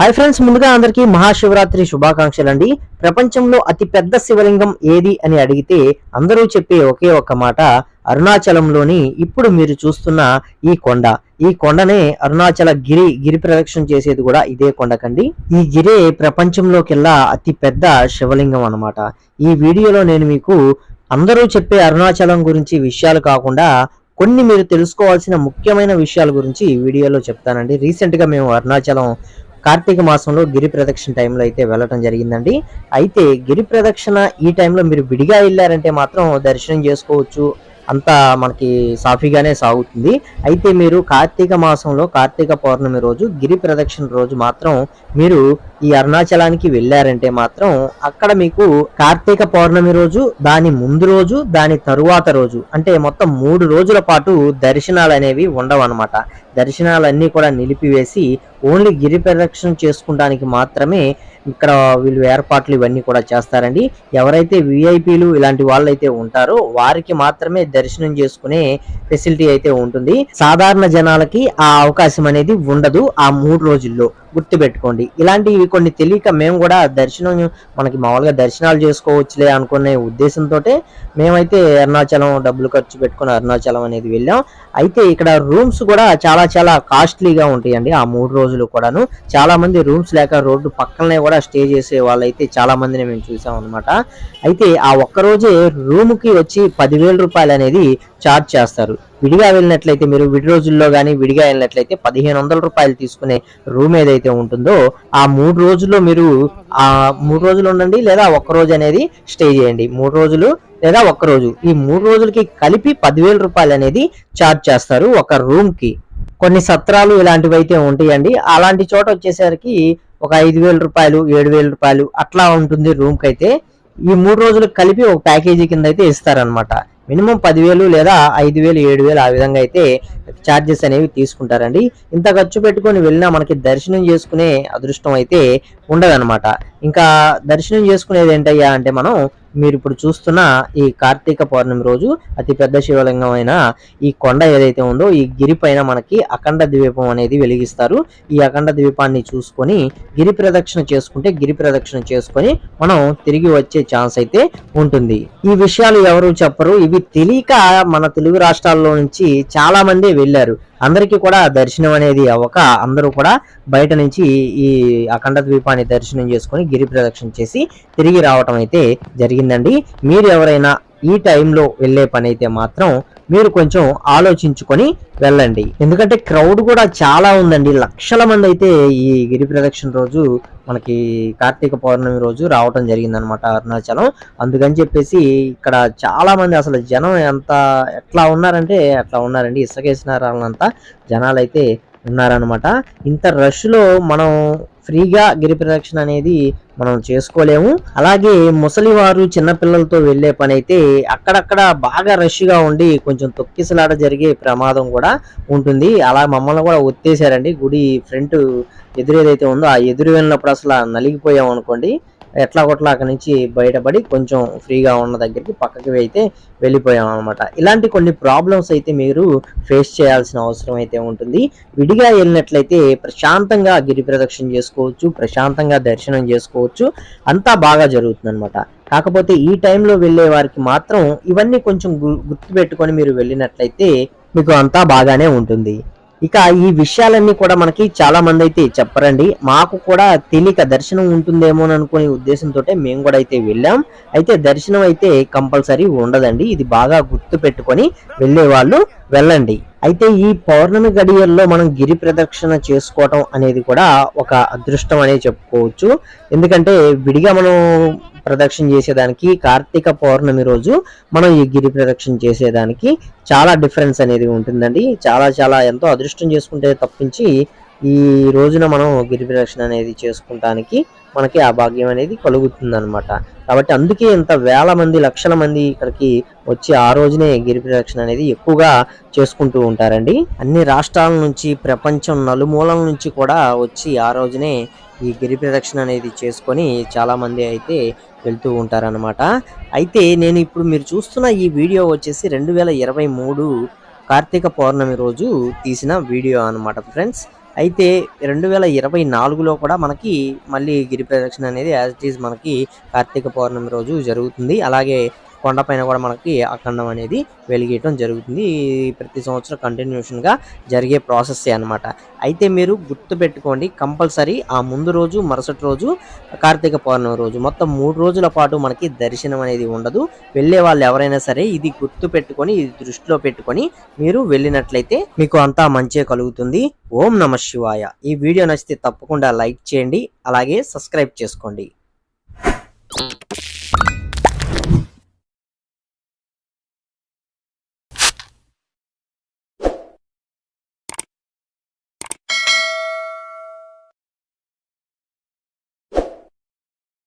Hi friends ముందుగా అందరికీ మహాశివరాత్రి శుభాకాంక్షలు అండి ప్రపంచంలో అతి పెద్ద శివలింగం ఏది అని అడిగితే అందరూ చెప్పే ఒకే ఒక్క మాట అరుణాచలంలోని ఇప్పుడు మీరు చూస్తున్న ఈ కొండ. ఈ కొండనే అరుణాచల గిరి గిరి ప్రదక్షిణ చేసేది కూడా ఇదే కొండకండి. ఈ గిరే ప్రపంచంలోకెల్లా అతి పెద్ద శివలింగం అన్నమాట. ఈ వీడియోలో నేను మీకు అందరూ చెప్పే అరుణాచలం గురించి విషయాలు కాకుండా కొన్ని మీరు తెలుసుకోవాల్సిన ముఖ్యమైన విషయాల గురించి ఈ వీడియోలో చెప్తానండి. రీసెంట్గా మేము అరుణాచలం కార్తీక మాసంలో గిరి ప్రదక్షిణ టైంలో అయితే వెళ్ళటం జరిగిందండి. అయితే గిరి ప్రదక్షిణ ఈ టైంలో మీరు విడిగా వెళ్ళారంటే మాత్రం దర్శనం చేసుకోవచ్చు. అంతా మనకి సాఫీగానే సాగుతుంది. అయితే మీరు కార్తీక మాసంలో కార్తీక పౌర్ణమి రోజు గిరి ప్రదక్షిణ రోజు మాత్రం మీరు ఈ అరుణాచలానికి వెళ్ళారంటే మాత్రం అక్కడ మీకు కార్తీక పౌర్ణమి రోజు దాని ముందు రోజు దాని తరువాత రోజు అంటే మొత్తం మూడు రోజుల పాటు దర్శనాలు అనేవి ఉండవు అనమాట దర్శనాలన్నీ కూడా నిలిపివేసి ఓన్లీ గిరి ప్రదక్షిణ చేసుకోవడానికి మాత్రమే ఇక్కడ వీళ్ళు ఏర్పాట్లు ఇవన్నీ కూడా చేస్తారండి. ఎవరైతే విఐపీలు ఇలాంటి వాళ్ళైతే ఉంటారో వారికి మాత్రమే దర్శనం చేసుకునే ఫెసిలిటీ అయితే ఉంటుంది. సాధారణ జనాలకి ఆ అవకాశం అనేది ఉండదు ఆ మూడు రోజుల్లో. గుర్తుపెట్టుకోండి. ఇలాంటివి కొన్ని తెలియక మేము కూడా దర్శనం మనకి మామూలుగా దర్శనాలు చేసుకోవచ్చులే అనుకునే ఉద్దేశంతో మేమైతే అరుణాచలం డబ్బులు ఖర్చు పెట్టుకుని అరుణాచలం అనేది వెళ్ళాం. అయితే ఇక్కడ రూమ్స్ కూడా చాలా చాలా కాస్ట్లీగా ఉంటాయండి ఆ మూడు రోజులు కూడాను. చాలా మంది రూమ్స్ లేక రోడ్డు పక్కనే కూడా స్టే చేసే వాళ్ళైతే చాలా మందిని మేము చూసాం అనమాట అయితే ఆ ఒక్క రోజే వచ్చి పదివేల రూపాయలు అనేది చార్జ్ చేస్తారు. విడిగా వెళ్ళినట్లయితే మీరు విడి రోజుల్లో కానీ విడిగా వెళ్ళినట్లయితే పదిహేను వందల రూపాయలు తీసుకునే రూమ్ ఏదైతే ఉంటుందో ఆ మూడు రోజుల్లో మీరు ఆ మూడు రోజులు ఉండండి లేదా ఒక్క రోజు అనేది స్టే చేయండి. మూడు రోజులు లేదా ఒక్క రోజు. ఈ మూడు రోజులకి కలిపి పదివేల రూపాయలు అనేది ఛార్జ్ చేస్తారు ఒక రూమ్కి కొన్ని సత్రాలు ఇలాంటివి అయితే ఉంటాయండి. అలాంటి చోట వచ్చేసరికి ఒక ఐదు వేల రూపాయలు ఏడు వేల రూపాయలు అట్లా ఉంటుంది రూమ్కి అయితే ఈ మూడు రోజులకు కలిపి ఒక ప్యాకేజీ కింద అయితే ఇస్తారనమాట మినిమం పదివేలు లేదా ఐదు వేలు ఏడు వేలు ఆ విధంగా అయితే ఛార్జెస్ అనేవి తీసుకుంటారండి. ఇంత ఖర్చు పెట్టుకొని వెళ్ళినా మనకి దర్శనం చేసుకునే అదృష్టం అయితే ఉండదన్నమాట. ఇంకా దర్శనం చేసుకునేది ఏంటయ్యా అంటే మనం మీరు ఇప్పుడు చూస్తున్న ఈ కార్తీక పౌర్ణమి రోజు అతి పెద్ద శివలింగం అయిన ఈ కొండ ఏదైతే ఉందో ఈ గిరి పైన మనకి అఖండ ద్వీపం అనేది వెలిగిస్తారు. ఈ అఖండ ద్వీపాన్ని చూసుకొని గిరి ప్రదక్షిణ చేసుకుంటే గిరి ప్రదక్షిణ చేసుకొని మనం తిరిగి వచ్చే ఛాన్స్ అయితే ఉంటుంది. ఈ విషయాలు ఎవరు చెప్పరు. ఇవి తెలియక మన తెలుగు రాష్ట్రాల్లో నుంచి చాలా మంది వెళ్ళారు. అందరికీ కూడా దర్శనం అనేది అవ్వక అందరూ కూడా బయట నుంచి ఈ అఖండ ద్వీపాన్ని దర్శనం చేసుకొని గిరి ప్రదక్షిణ చేసి తిరిగి రావటం అయితే జరిగిందండి. మీరు ఎవరైనా ఈ టైంలో వెళ్ళే పని అయితే మాత్రం మీరు కొంచెం ఆలోచించుకొని వెళ్ళండి. ఎందుకంటే క్రౌడ్ కూడా చాలా ఉందండి. లక్షల మంది అయితే ఈ గిరి ప్రదక్షిణ రోజు మనకి కార్తీక పౌర్ణమి రోజు రావటం జరిగిందనమాట అరుణాచలం. అందుకని చెప్పేసి ఇక్కడ చాలా మంది అసలు జనం ఎంత ఎట్లా ఉన్నారంటే అట్లా ఉన్నారండి. ఇసుకేసినారంతా జనాలు అయితే ఉన్నారనమాట ఇంత రష్లో మనం ఫ్రీగా గిరి ప్రదక్షిణ అనేది మనం చేసుకోలేము. అలాగే ముసలి వారు చిన్నపిల్లలతో వెళ్ళే పని అయితే అక్కడక్కడ బాగా రష్గా ఉండి కొంచెం తొక్కిసలాట జరిగే ప్రమాదం కూడా ఉంటుంది. అలా మమ్మల్ని కూడా ఒత్తేసారండి. గుడి ఫ్రంట్ ఎదురు ఏదైతే ఉందో ఆ ఎదురు వెళ్ళినప్పుడు అసలు నలిగిపోయాం అనుకోండి ఎట్లా కొట్లా అక్కడి నుంచి బయటపడి కొంచెం ఫ్రీగా ఉన్న దగ్గరికి పక్కకి అయితే వెళ్ళిపోయాం అనమాట ఇలాంటి కొన్ని ప్రాబ్లమ్స్ అయితే మీరు ఫేస్ చేయాల్సిన అవసరం అయితే ఉంటుంది. విడిగా వెళ్ళినట్లయితే ప్రశాంతంగా గిరి ప్రదక్షిణ చేసుకోవచ్చు ప్రశాంతంగా దర్శనం చేసుకోవచ్చు. అంతా బాగా జరుగుతుంది అనమాట కాకపోతే ఈ టైంలో వెళ్ళే వారికి మాత్రం ఇవన్నీ కొంచెం గు- గుర్తుపెట్టుకొని మీరు వెళ్ళినట్లయితే మీకు అంతా బాగానే ఉంటుంది. ఇక ఈ విషయాలన్నీ కూడా మనకి చాలా మంది అయితే చెప్పరండి. మాకు కూడా తెలియక దర్శనం ఉంటుందేమో అనుకునే ఉద్దేశంతో మేము కూడా అయితే వెళ్ళాం. అయితే దర్శనం అయితే కంపల్సరీ ఉండదండి. ఇది బాగా గుర్తు పెట్టుకొని వెళ్ళే వాళ్ళు వెళ్ళండి. అయితే ఈ పౌర్ణమి గడియల్లో మనం గిరి ప్రదక్షిణ చేసుకోవటం అనేది కూడా ఒక అదృష్టం అనే చెప్పుకోవచ్చు. ఎందుకంటే విడిగా మనం ప్రదక్షిణ చేసేదానికి కార్తీక పౌర్ణమి రోజు మనం ఈ గిరి ప్రదక్షిణ చేసేదానికి చాలా డిఫరెన్స్ అనేది ఉంటుందండి. చాలా చాలా ఎంతో అదృష్టం చేసుకుంటే తప్పించి ఈ రోజున మనం గిరి ప్రదక్షిణ అనేది చేసుకుంటానికి మనకి ఆ భాగ్యం అనేది కలుగుతుంది అనమాట కాబట్టి అందుకే ఇంత వేల మంది లక్షల మంది ఇక్కడికి వచ్చి ఆ రోజునే గిరి ప్రదక్షిణ అనేది ఎక్కువగా చేసుకుంటూ ఉంటారండి. అన్ని రాష్ట్రాల నుంచి ప్రపంచం నలుమూలల నుంచి కూడా వచ్చి ఆ రోజునే ఈ గిరి ప్రదక్షిణ అనేది చేసుకొని చాలామంది అయితే వెళ్తూ ఉంటారనమాట అయితే నేను ఇప్పుడు మీరు చూస్తున్న ఈ వీడియో వచ్చేసి రెండు వేల ఇరవై మూడు కార్తీక పౌర్ణమి రోజు తీసిన వీడియో అన్నమాట ఫ్రెండ్స్. అయితే రెండు వేల ఇరవై నాలుగులో కూడా మనకి మళ్ళీ గిరి ప్రదక్షిణ అనేది యాజ్ ఇట్ ఈజ్ మనకి కార్తీక పౌర్ణమి రోజు జరుగుతుంది. అలాగే కొండపైన కూడా మనకి అఖండం అనేది వెలిగేయటం జరుగుతుంది. ప్రతి సంవత్సరం కంటిన్యూషన్గా జరిగే ప్రాసెస్ అన్నమాట. అయితే మీరు గుర్తు పెట్టుకోండి కంపల్సరీ ఆ ముందు రోజు మరుసటి రోజు కార్తీక పౌర్ణమి రోజు మొత్తం మూడు రోజుల పాటు మనకి దర్శనం అనేది ఉండదు. వెళ్ళే వాళ్ళు ఎవరైనా సరే ఇది గుర్తు పెట్టుకొని ఇది దృష్టిలో పెట్టుకొని మీరు వెళ్ళినట్లయితే మీకు అంతా మంచే కలుగుతుంది. ఓం నమ శివాయ. ఈ వీడియో నచ్చితే తప్పకుండా లైక్ చేయండి అలాగే సబ్స్క్రైబ్ చేసుకోండి.